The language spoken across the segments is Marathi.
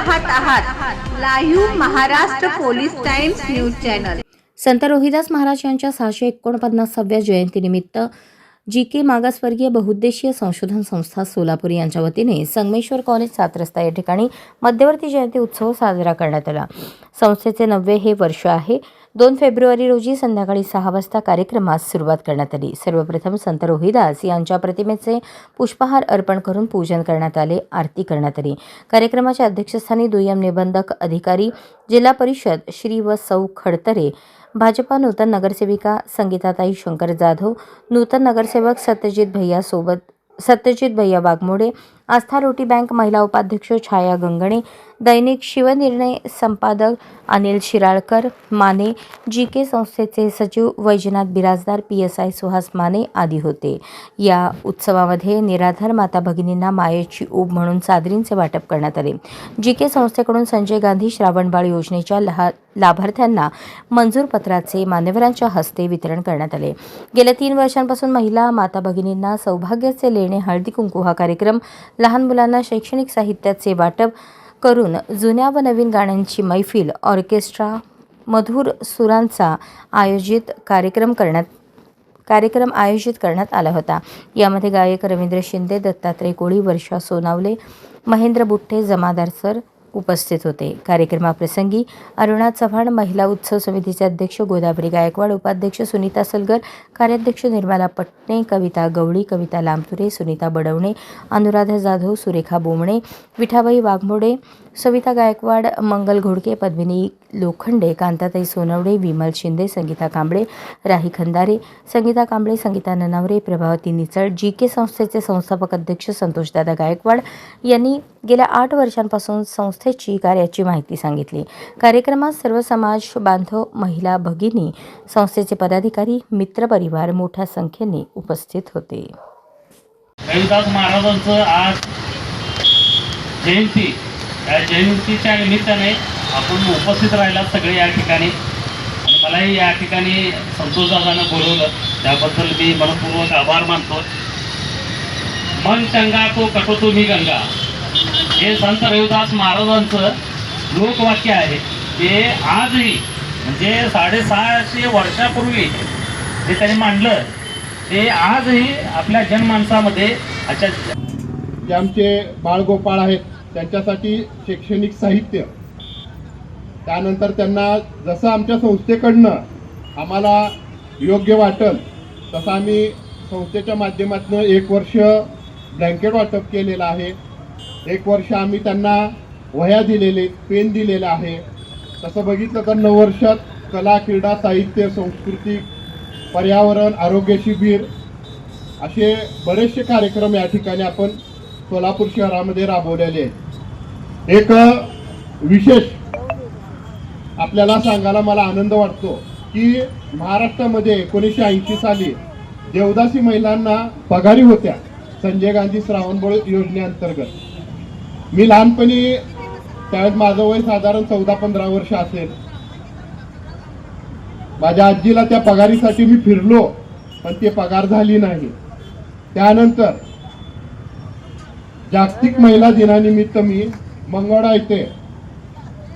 पाहत आहात. Live Maharashtra police times news channel. Sant Rohidas Maharaj यांच्या सहाशे एकोणपन्नासाव्या जयंतीनिमित्त जी के मागासवर्गीय बहुउद्देशीय संशोधन संस्था सोलापूर यांच्या वतीने संगमेश्वर कॉलेज सात रस्ता या ठिकाणी मध्यवर्ती जयंती उत्सव साजरा करण्यात आला. संस्थेचे नववे हे वर्ष आहे. दोन फेब्रुवारी रोजी संध्याकाळी सहा वाजता कार्यक्रमास सुरुवात करण्यात आली. सर्वप्रथम संत रोहिदास यांच्या प्रतिमेचे पुष्पहार अर्पण करून पूजन करण्यात आले आरती करण्यात आली. कार्यक्रमाच्या अध्यक्षस्थानी दुय्यम निबंधक अधिकारी जिल्हा परिषद श्री व सौ खडतरे भाजपा नूतन नगरसेविका संगीताताई शंकर जाधव नूतन नगरसेवक सत्यजित भैया सोबत सत्यजित भैया वाघमोडे आस्था रोटी बँक महिला उपाध्यक्ष छाया गंगणे दैनिक शिवनिर्णय संपादक अनिल शिराळकर माने जी के संस्थेचे सचिव Vaijnath Birajdar P S I Suhas Mane आदी होते. या उत्सवामध्ये निराधार माता भगिनींना मायेची ऊब म्हणून चादरींचे वाटप करण्यात आले. जी के संस्थेकडून संजय गांधी श्रावणबाळ योजनेच्या लहा लाभार्थ्यांना मंजूर पत्राचे मान्यवरांच्या हस्ते वितरण करण्यात आले. गेल्या तीन वर्षांपासून महिला माता भगिनींना सौभाग्याचे लेणे हळदी कुंकू हा कार्यक्रम लहान मुलांना शैक्षणिक साहित्याचे वाटप करून जुन्या व नवीन गाण्यांची मैफिल ऑर्केस्ट्रा मधुर सुरांचा आयोजित कार्यक्रम करण्यात कार्यक्रम आयोजित करण्यात आला होता. यामध्ये गायक रवींद्र शिंदे दत्तात्रय कोळी वर्षा सोनावले महेंद्र बुट्टे जमादार सर उपस्थित होते. कार्यक्रमाप्रसंगी अरुणा चव्हाण महिला उत्सव समितीचे अध्यक्ष गोदावरी गायकवाड उपाध्यक्ष सुनीता सलगर कार्याध्यक्ष निर्मला पटणे कविता गवळी कविता लांबतुरे सुनीता बडवणे अनुराधा जाधव सुरेखा बोमणे विठाबाई वाघमोडे सविता गायकवाड मंगल घोडके पद्मिनी लोखंडे कांताताई सोनवडे विमल शिंदे संगीता कांबळे राही खंदारे संगीता कांबळे संगीता ननावरे प्रभावती निचळ जी के संस्थेचे संस्थापक अध्यक्ष संतोषदादा गायकवाड यांनी गेल्या आठ वर्षांपासून संस्थेची कार्याची माहिती सांगितली. कार्यक्रमात सर्व समाज बांधव महिला भगिनी संस्थेचे पदाधिकारी मित्रपरिवार मोठ्या संख्येने उपस्थित होते. रविदास महाराजांचं आज जयंती या जयंतीच्या निमित्ताने आपण उपस्थित राहिला सगळे या ठिकाणी. आणि मलाही या ठिकाणी संतोषदादानं बोलवलं. त्याबद्दल मी मनपूर्वक आभार मानतो. मन चंगा तो कटोतो मी गंगा. हे संत रविदास महाराजांचं लोकवाक्य आहे. ते आजही म्हणजे साडेसहाशे वर्षापूर्वी जे त्यांनी मांडलं ते आजही आपल्या जनमानसामध्ये अच्छा जे आमचे बाळगोपाळ आहेत त्यांच्यासाठी शैक्षणिक साहित्य. त्यानंतर त्यांना जसं आमच्या संस्थेकडनं आम्हाला योग्य वाटेल तसं आम्ही संस्थेच्या माध्यमातून एक वर्ष ब्लँकेट वाटप केलेलं आहे. एक वर्ष आम्ही त्यांना वह्या दिलेले पेन दिलेलं आहे. तसं बघितलं तर नऊ वर्षात कला क्रीडा साहित्य संस्कृती पर्यावरण आरोग्य शिबिर असे बरेचसे कार्यक्रम या ठिकाणी आपण सोलापूर शहरामध्ये राबवलेले आहेत. एक विशेष आपल्याला सांगायला मला आनंद वाटतो की महाराष्ट्रामध्ये एकोणीसशे ऐंशी साली देवदासी महिलांना पगारी होत्या संजय गांधी श्रावणबळ योजनेअंतर्गत मी लहानपणी त्यावेळेस माझं वय साधारण चौदा पंधरा वर्ष असेल. माझ्या आजीला त्या पगारीसाठी मी फिरलो पण ते पगार झाली नाही. त्यानंतर जागतिक महिला दिनानिमित्त मी मंगळा येथे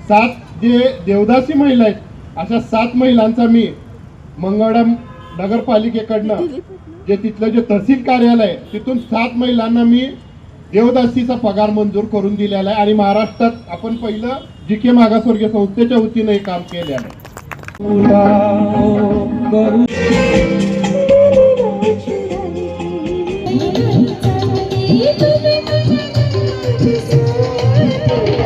सात जे देवदासी महिला आहेत अशा सात महिलांचा मी मंगळा नगरपालिकेकडनं जे तिथलं जे तहसील कार्यालय तिथून सात महिलांना मी देवदासीचा पगार मंजूर करून दिलेला आहे आणि महाराष्ट्रात आपण पहिलं जी के मागासवर्गीय संस्थेच्या वतीनं हे काम केलेलं आहे.